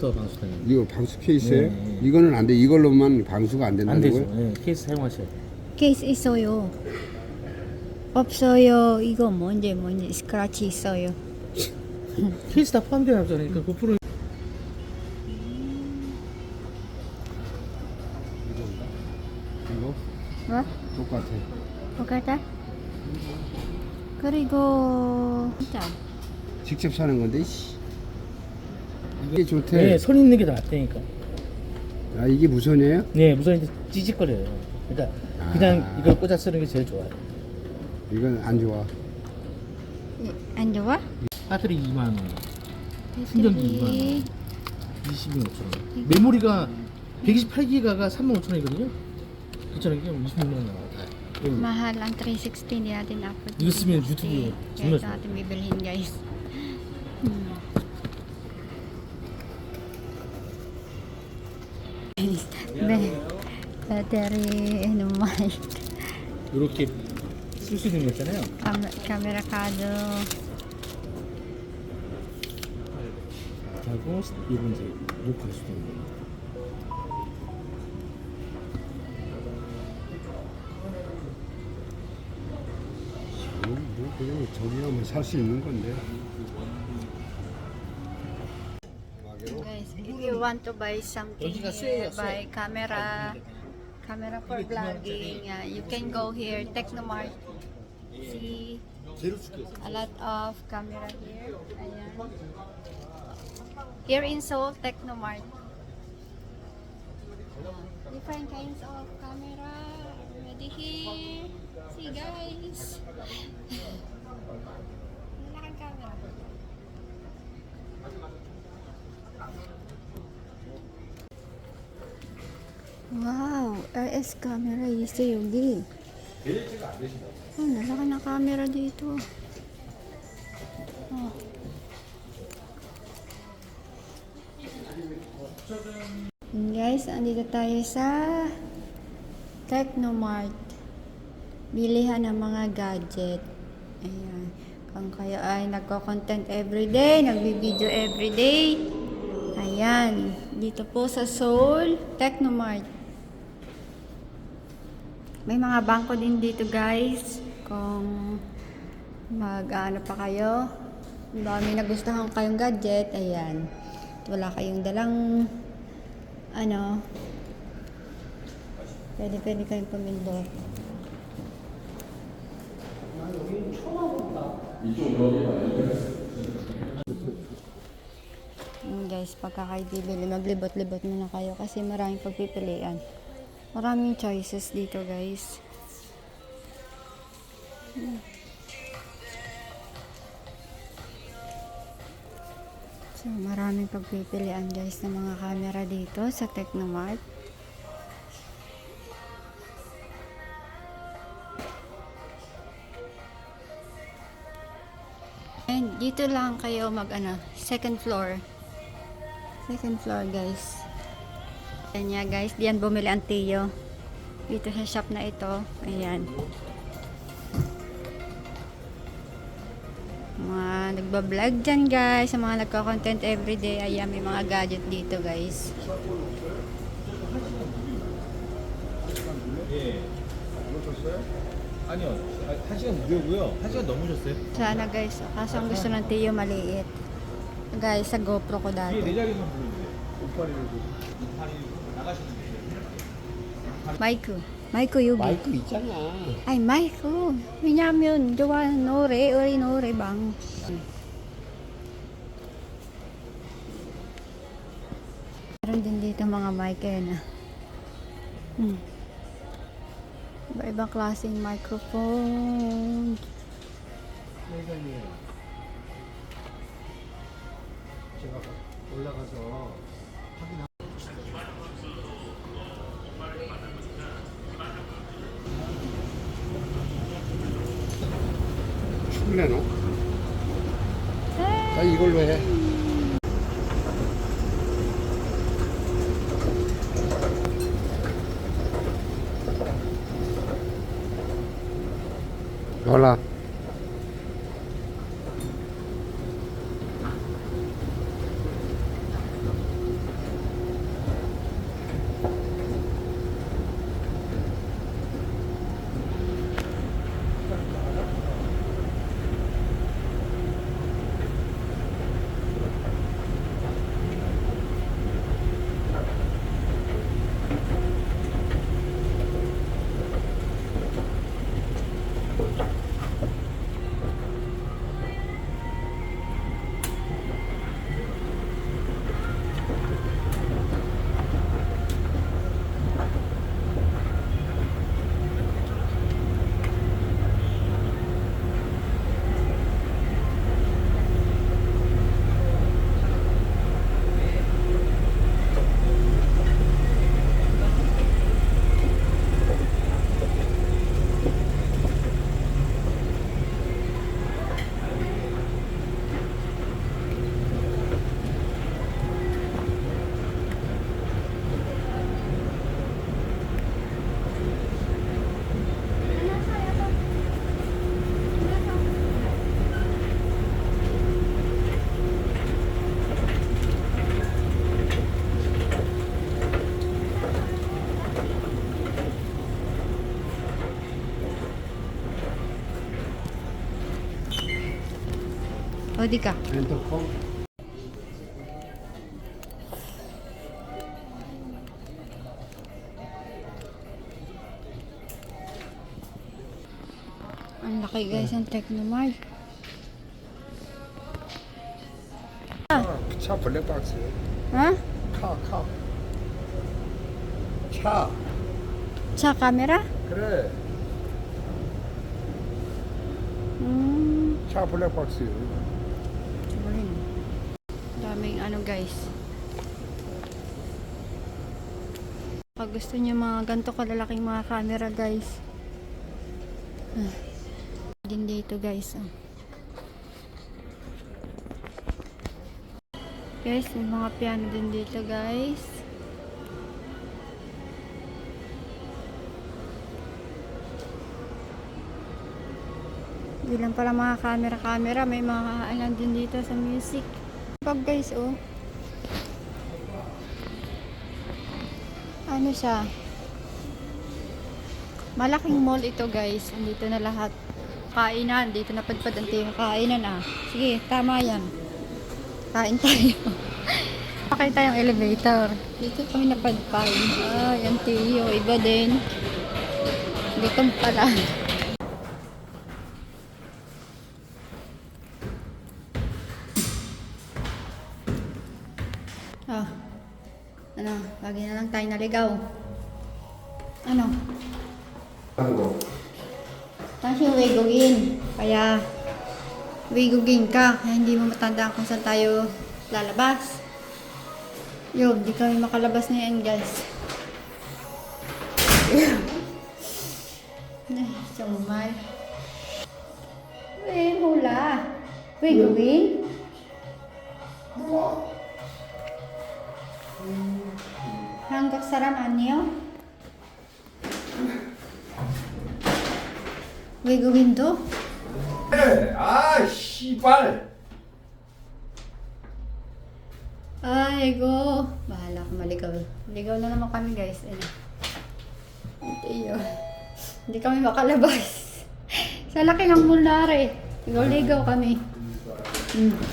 더 방수되는 이거 방수 케이스예요? 네, 네. 이거는 안 돼. 이걸로만 방수가 안 안 된다는 되죠. 거예요? 네, 케이스 사용하셔야 돼요. 케이스 있어요. 없어요. 이거 뭔지 뭔지 스크래치 있어요. 케이스 다 포함되어 있잖아요. 그러니까 고프로 이거 뭐? 똑같아. 똑같아? 그리고 진짜 직접 사는 건데. 씨. 이게 좋대. 네, 선 있는 게 더 낫다니까. 아 이게 무선이에요? 네, 무선 이제 찌직거려요. 그러니까 그냥 아. 이걸 꽂아 쓰는 게 제일 좋아요. 이건 안 좋아. 안 좋아? 배터리 2만 원, 충전기 2만 원, 20만 5천 원. 메모리가 128기가가 3만 5천 원이거든요. 그렇잖아요. 이게 26만 원 나와요. Mahal ang 360 hindi natin upload. 이거 쓰면 유튜브 정말 좋아요. bibilhin guys. Hmm. Battery, ano may, 이렇게 쓸 수 있는 거 있잖아요. camera cado. 하고 이건 이제 녹화할 수도 있는 거. 뭐, 뭐 그냥 저기 가면 살 수 있는 건데. want to buy something here, buy camera, camera for vlogging, uh, you can go here, Technomart. See a lot of camera here. Ayan. Here in Seoul, Technomart. Different kinds of camera. Ready here. See guys. RS camera is yogi. Oh, nalaki na camera dito. Oh. Yun, Guys, andito tayo sa Technomart. Bilihan ng mga gadget. Ayan. Kung kayo ay nagko-content everyday, nagbibideo everyday, ayan. Dito po sa Seoul, Technomart. May mga bangko din dito guys. Kung mag-ano pa kayo, kung dami nagustuhan kayong gadget, ayan. Wala kayong dalang ano, pwede pwede kayong pumindot. Yun guys, pagka kayo bibili, maglibot-libot muna kayo kasi maraming pagpipilian. Maraming choices dito guys. Hmm. So, maraming pagpipilian guys ng mga camera dito sa Technomart. And dito lang kayo mag ano, second floor. Second floor guys. Ayan niya guys, diyan bumili ang Tio. Dito sa shop na ito. Ayan. Mga nagbablog dyan guys, sa mga nagka-content everyday. Ayan, may mga gadget dito guys. 아니요. 아, 한 시간 무료고요. 한 시간 넘으셨어요? Sana guys, kaso ang gusto ng Tio maliit. Guys, sa GoPro ko 뒤에 dati. 네 자리만 부르는데. 581이고. 281이고. 나가시면 돼요. 마이크. 마이크 여기. 마이크 있잖아. Ay, 마이크. 왜냐면 gawa ng 노래, 우리 노래방. Meron din dito mga mic eh na. Hmm. Iba-ibang klaseng microphone. 제가 올라가서 칠레노? 나 아. 이걸로 해. 올라. O, di ka. Ito po. Ang laki guys ang Technomart. Ah, 差不了八十，Ha? 靠靠，差 Sa camera? 그래 Hmm. 差不了八十。Daming ano guys. Pag gusto niyo mga ganito kalalaking mga camera guys. Ah. Din dito guys. Oh. Guys, may mga piano din dito guys. Hindi lang pala mga camera-camera, may mga alam din dito sa music. Pag guys, oh. Ano siya? Malaking mall ito guys. Andito na lahat. Kainan. Dito na padpad ang. Kainan ah. Sige, tama yan. Kain tayo. Pakay tayong elevator. Dito kami napadpad. Ah, yan tiyo. Iba din. Gutom pala. Lagi na lang tayo naligaw. Ano? 한국 Kasi wigugin. Kaya, wigugin ka. Kaya hindi mo matandaan kung saan tayo lalabas. Yun, di kami makalabas na yan, guys. Ay, sumay. Uy, hula. Wigugin? 한국 사람 아니요? 외국인도? 아 씨발 Aigoo. Bahala ka maligaw. Ligaw na naman kami guys. Ano? Hindi yun. Hindi kami makalabas. Sa laki ng mulnari. Ligaw-ligaw kami. Hmm.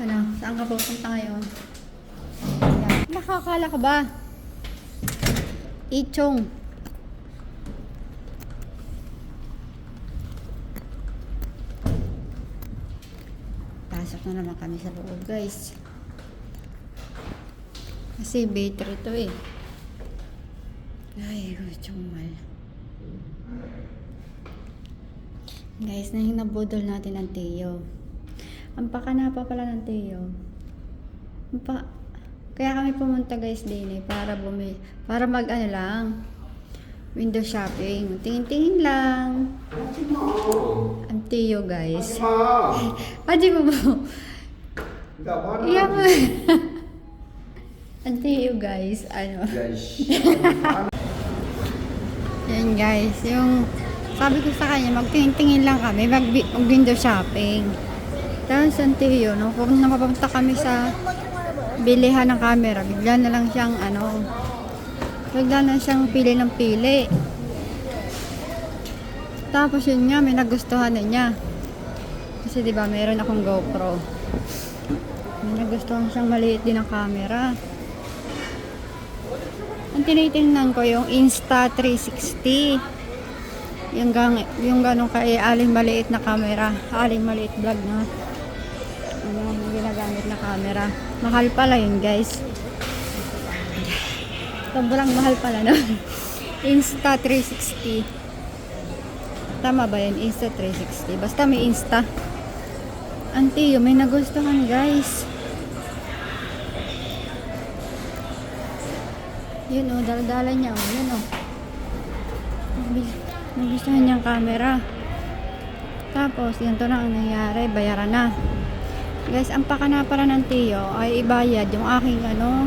Ano? Saan ka pupunta ngayon? Ayan. Nakakala ka ba? Ichong. Pasok na naman kami sa loob, guys. Kasi battery to eh. Ay, chumal. Guys, nang nabudol natin ang Teo. Ang pakanapa pala ng Teo. Pa Kaya kami pumunta guys din eh, para bumi para mag ano lang window shopping. Tingin-tingin lang. Ang Teo guys. Aji mo po. Iya mo. Ang Teo guys. Ano. Guys. Yan guys. Yung sabi ko sa kanya, magtingin-tingin lang kami. Mag-window shopping. Tapos ang tiyo, nung kung napapunta kami sa bilihan ng camera, bigla na lang siyang ano, bigla na siyang pili ng pili. Tapos yun nga, may nagustuhan na niya. Kasi di ba meron akong GoPro. May nagustuhan siyang maliit din ang camera. Ang tinitingnan ko yung Insta360. Yung, gang, yung ganong kay aling maliit na camera. Aling maliit vlog na. Ano ginagamit na camera. Mahal pala yun guys. Sobrang mahal pala no. Insta360. Tama ba yun? Insta360. Basta may Insta. Antiyo, may nagustuhan guys. Yun oh, daladala niya. Oh, yun. Oh. Nagustuhan niyang camera. Tapos, ganito na ang nangyari. Bayaran na. Guys, ang pakana para ng Tio ay ibayad yung aking ano,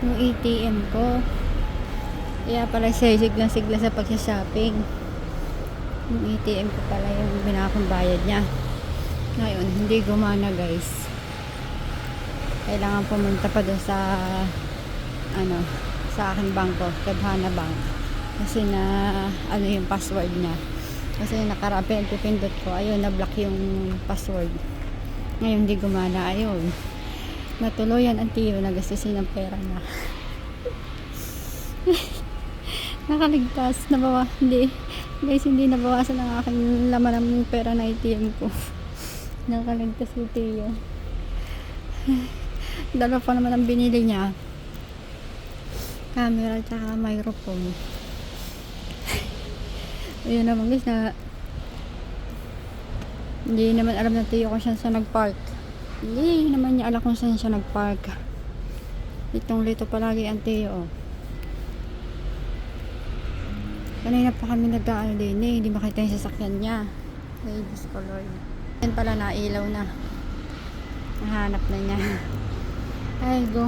yung ATM ko. Kaya pala siya sigla-sigla sa pagsha-shopping. Yung ATM ko pala yung binakong bayad niya. Ngayon, hindi gumana guys. Kailangan pumunta pa doon sa ano, sa aking bangko, Kadhana Bank. Kasi na, ano yung password niya. Kasi nakarapi, pipindot ko. Ayun, na-block yung password. Ngayon, hindi gumana. Ayun. Natuluyan ang tiyo. Nagastusin ng pera na. Nakaligtas. Nabawa. Hindi. Guys, hindi nabawasan ang aking laman ng pera na ATM ko. Nakaligtas si tiyo. Dalawa pa naman ang binili niya. Camera at microphone. Ayun naman guys na hindi naman alam ng tiyo kung saan siya nagpark. Hindi naman niya alam kung saan siya nagpark. Litong lito palagi ang tiyo. Oh. Kanina pa kami nag-aano din eh. Hindi makita yung sasakyan niya. Ay, Diyos ko Lord. Yan pala nailaw na. Nahanap na niya. Ay, go.